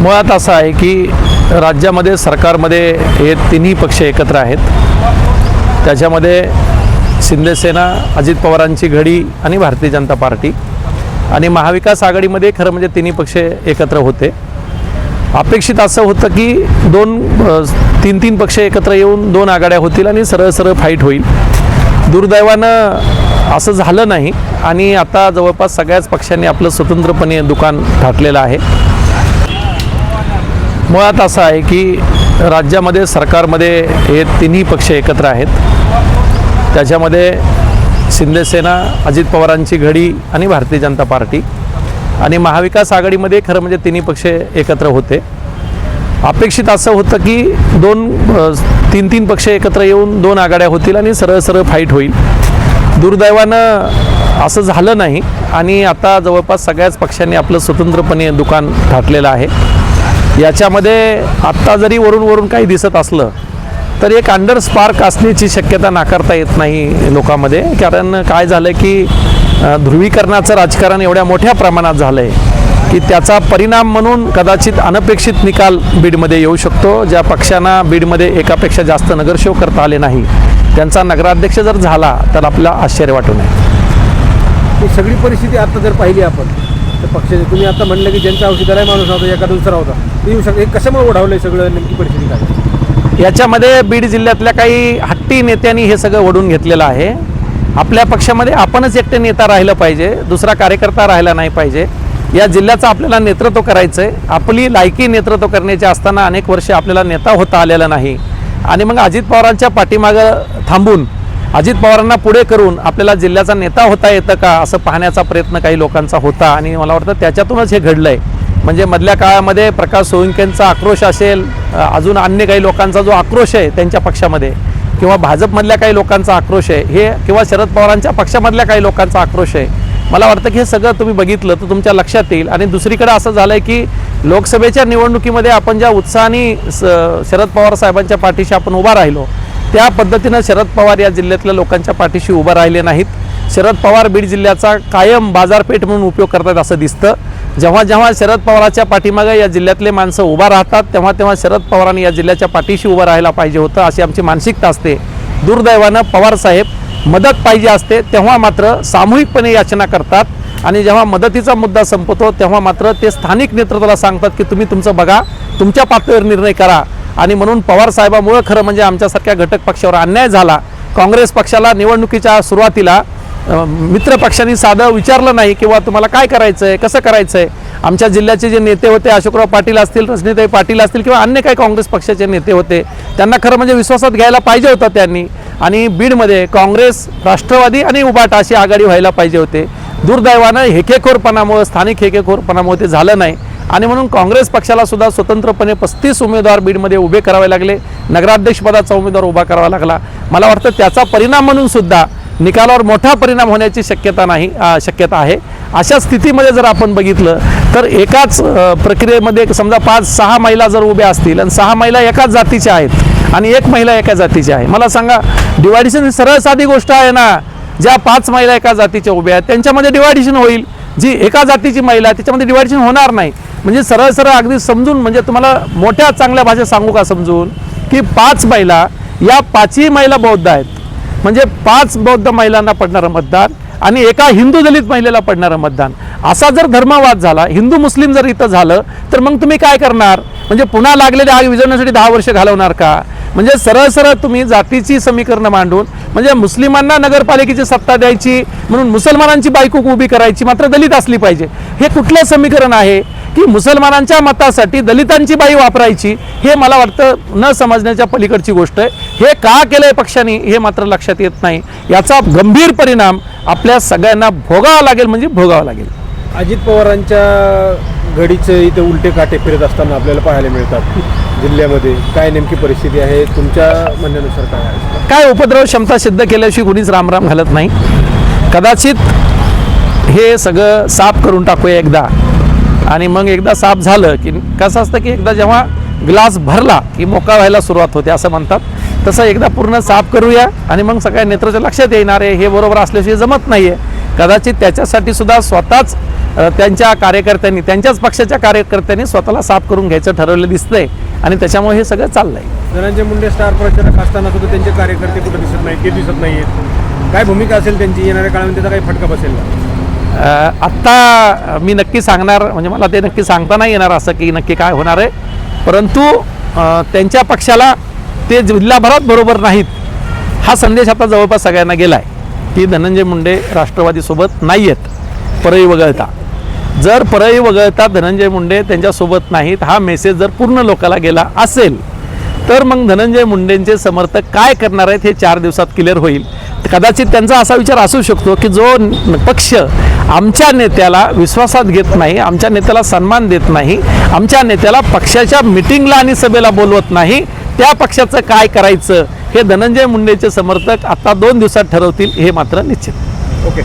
मुळात असं आहे की राज्यामध्ये सरकारमध्ये हे तिन्ही पक्ष एकत्र आहेत. त्याच्यामध्ये शिंदेसेना अजित पवारांची घडी आणि भारतीय जनता पार्टी. आणि महाविकास आघाडीमध्ये खरं म्हणजे तिन्ही पक्ष एकत्र होते. अपेक्षित असं होतं की दोन तीन तीन पक्ष एकत्र येऊन दोन आघाड्या होतील आणि सरळ सरळ फाईट होईल. दुर्दैवानं असं झालं नाही. आणि आता जवळपास सगळ्याच पक्षांनी आपलं स्वतंत्रपणे दुकान थाटलेलं आहे. मुळात असं आहे की राज्यामध्ये सरकारमध्ये हे तिन्ही पक्ष एकत्र आहेत. त्याच्यामध्ये शिंदेसेना अजित पवारांची घडी आणि भारतीय जनता पार्टी. आणि महाविकास आघाडीमध्ये खरं म्हणजे तिन्ही पक्ष एकत्र होते. अपेक्षित असं होतं की दोन तीन तीन पक्ष एकत्र येऊन दोन आघाड्या होतील आणि सरळ सरळ फाईट होईल. दुर्दैवानं असं झालं नाही आणि आता जवळपास सगळ्याच पक्षांनी आपलं स्वतंत्रपणे दुकान थाटलेलं आहे. याच्यामध्ये आत्ता जरी वरून वरून काही दिसत असलं तर एक अंडर स्पार्क असण्याची शक्यता नाकारता येत नाही लोकांमध्ये. कारण काय झालं की ध्रुवीकरणाचं राजकारण एवढ्या मोठ्या प्रमाणात झालं आहे की त्याचा परिणाम म्हणून कदाचित अनपेक्षित निकाल बीडमध्ये येऊ शकतो. ज्या पक्षांना बीडमध्ये एकापेक्षा जास्त नगरसेवक करता आले नाही त्यांचा नगराध्यक्ष जर झाला तर आपल्याला आश्चर्य वाटू नये. ही सगळी परिस्थिती आता जर पाहिली आपण तर पक्षाचे. तुम्ही आता म्हणलं की ज्यांच्या औषधाला माणूस होता एका दुसरा होता. ते येऊ शकते कशामुळे ओढावलं सगळं नेमकी परिस्थिती काय? याच्यामध्ये बीड जिल्ह्यातल्या काही हट्टी नेत्यांनी हे सगळं ओढून घेतलेलं आहे. आपल्या पक्षामध्ये आपणच एकटे नेता राहिलं पाहिजे. दुसरा कार्यकर्ता राहिला नाही पाहिजे. या जिल्ह्याचं आपल्याला नेतृत्व करायचं आहे आपली लायकी नेतृत्व करण्याचे असताना अनेक वर्षे आपल्याला नेता होता आलेला नाही. आणि मग अजित पवारांच्या पाठीमागं थांबून अजित पवारांना पुढे करून आपल्याला जिल्ह्याचा नेता होता येतं का असं पाहण्याचा प्रयत्न काही लोकांचा होता आणि मला वाटतं त्याच्यातूनच हे घडलं आहे म्हणजे मधल्या काळामध्ये प्रकाश सोयंकेंचा आक्रोश असेल अजून अन्य काही लोकांचा जो आक्रोश आहे त्यांच्या पक्षामध्ये किंवा भाजपमधल्या काही लोकांचा आक्रोश आहे हे किंवा शरद पवारांच्या पक्षामधल्या काही लोकांचा आक्रोश आहे मला वाटतं की हे सगळं तुम्ही बघितलं तर तुमच्या लक्षात येईल. आणि दुसरीकडे असं झालं आहे की लोकसभेच्या निवडणुकीमध्ये आपण ज्या उत्साहाने स शरद पवार साहेबांच्या पाठीशी आपण उभा राहिलो त्या पद्धतीनं शरद पवार या जिल्ह्यातल्या लोकांच्या पाठीशी उभं राहिले नाहीत. शरद पवार बीड जिल्ह्याचा कायम बाजारपेठ म्हणून उपयोग करतात असं दिसतं. जेव्हा जेव्हा शरद पवाराच्या पाठीमागे या जिल्ह्यातले माणसं उभा राहतात तेव्हा तेव्हा शरद पवारांनी या जिल्ह्याच्या पाठीशी उभं राहायला पाहिजे होतं अशी आमची मानसिकता असते. दुर्दैवानं पवार साहेब मदत पाहिजे असते तेव्हा मात्र सामूहिकपणे याचना करतात. आणि जेव्हा मदतीचा मुद्दा संपतो तेव्हा मात्र ते स्थानिक नेतृत्वाला सांगतात की तुम्ही तुमचं बघा तुमच्या पातळीवर निर्णय करा. आणि म्हणून पवार साहेबामुळं खरं म्हणजे आमच्यासारख्या घटक पक्षावर अन्याय झाला. काँग्रेस पक्षाला निवडणुकीच्या सुरुवातीला मित्रपक्षांनी मित्र पक्षांनी साधं विचारलं नाही किंवा तुम्हाला काय करायचं आहे कसं करायचं आहे आमच्या जिल्ह्याचे जे नेते होते अशोकराव पाटील असतील रजनीताई पाटील असतील किंवा अन्य काही काँग्रेस पक्षाचे नेते होते त्यांना खरं म्हणजे विश्वासात घ्यायला पाहिजे होतं त्यांनी. आणि बीडमध्ये काँग्रेस राष्ट्रवादी आणि उबाटा अशी आघाडी व्हायला पाहिजे होते. दुर्दैवानं हेकेखोरपणामुळं स्थानिक हेकेखोरपणामुळे ते झालं नाही. आणि म्हणून काँग्रेस पक्षाला सुद्धा स्वतंत्रपणे पस्तीस उमेदवार बीडमध्ये उभे करावे लागले. नगराध्यक्षपदाचा उमेदवार उभा करावा लागला. मला वाटतं त्याचा परिणाम म्हणून सुद्धा निकालावर मोठा परिणाम होण्याची शक्यता नाही शक्यता आहे. अशा स्थितीमध्ये जर आपण बघितलं तर एकाच प्रक्रियेमध्ये समजा पाच सहा महिला जर उभ्या असतील आणि सहा महिला एकाच जातीच्या आहेत आणि एक महिला एका जातीची आहे. मला सांगा डिवायडेशन ही सरळ साधी गोष्ट आहे ना ज्या पाच महिला एका जातीच्या उभ्या आहेत त्यांच्यामध्ये डिवायडिशन होईल. जी एका जातीची महिला आहे त्याच्यामध्ये डिवायडिशन होणार नाही. म्हणजे सरळ सरळ अगदी समजून म्हणजे तुम्हाला मोठ्या चांगल्या भाषेत सांगू का समजून? की पाच महिला या पाचही महिला बौद्ध आहेत. म्हणजे पाच बौद्ध महिलांना पडणारं मतदान आणि एका हिंदू दलित महिलेला पडणारं मतदान. असा जर धर्मवाद झाला हिंदू मुस्लिम जर इथं झालं तर मग तुम्ही काय करणार? म्हणजे पुन्हा लागलेले आग विजवण्यासाठी दहा वर्ष घालवणार का? म्हणजे सरळ सरळ तुम्ही जातीची समीकरणं मांडून म्हणजे मुस्लिमांना नगरपालिकेची सत्ता द्यायची म्हणून मुसलमानांची बायको उभी करायची मात्र दलित असली पाहिजे. हे कुठलं समीकरण आहे? की मुसलमानांच्या मतासाठी दलितांची बाई वापरायची हे मला वाटतं न समजण्याच्या पलीकडची गोष्ट आहे. हे का केलंय पक्षाने हे मात्र लक्षात येत नाही. याचा गंभीर परिणाम आपल्या सगळ्यांना भोगावा लागेल म्हणजे भोगावा लागेल. अजित पवारांच्या घडीचे इथे उलटे काटे फिरत असताना आपल्याला पाहायला मिळतात. जिल्ह्यामध्ये काय नेमकी परिस्थिती आहे तुमच्या म्हणण्यानुसार काय आहे? काय उपद्रव क्षमता सिद्ध केल्याशिवाय कुणीच रामराम घालत नाही. कदाचित हे सगळं साफ करून टाकूया एकदा. आणि मग एकदा साफ झालं की कसं असतं की एकदा जेव्हा ग्लास भरला की मोका व्हायला सुरुवात होते असं म्हणतात. तसं एकदा पूर्ण साफ करूया आणि मग सगळ्या नेत्राच्या लक्षात येणार आहे हे बरोबर असल्याशिवाय जमत नाही आहे कदाचित त्याच्यासाठी सुद्धा स्वतःच त्यांच्या कार्यकर्त्यांनी त्यांच्याच पक्षाच्या कार्यकर्त्यांनी स्वतःला साफ करून घ्यायचं ठरवलं दिसतंय. आणि त्याच्यामुळे हे सगळं चाललंय. धनंजय मुंडे स्टार प्रचारक असताना सुद्धा त्यांचे कार्यकर्ते कुठे दिसत नाही ते दिसत नाहीयेत. काय भूमिका असेल त्यांची येणाऱ्या काळामध्ये? त्याचा काही फटका बसेल आत्ता मी नक्की सांगणार म्हणजे मला ते नक्की सांगता नाही येणार असं की नक्की काय होणार आहे. परंतु त्यांच्या पक्षाला ते जिल्हाभरात बरोबर नाहीत हा संदेश आता जवळपास सगळ्यांना गेला आहे की धनंजय मुंडे राष्ट्रवादीसोबत नाही आहेत परळी वगळता. जर परळी वगळता धनंजय मुंडे त्यांच्यासोबत नाहीत हा मेसेज जर पूर्ण लोकाला गेला असेल तर मग धनंजय मुंडेंचे समर्थक काय करणार आहेत हे चार दिवसात क्लिअर होईल. कदाचित त्यांचा असा विचार असू शकतो की जो पक्ष आमच्या नेत्याला विश्वासात घेत नाही आमच्या नेत्याला सन्मान देत नाही आमच्या नेत्याला पक्षाच्या मिटिंगला आणि सभेला बोलवत नाही त्या पक्षाचं काय करायचं हे धनंजय मुंडेचे समर्थक आता दोन दिवसात ठरवतील हे मात्र निश्चित. ओके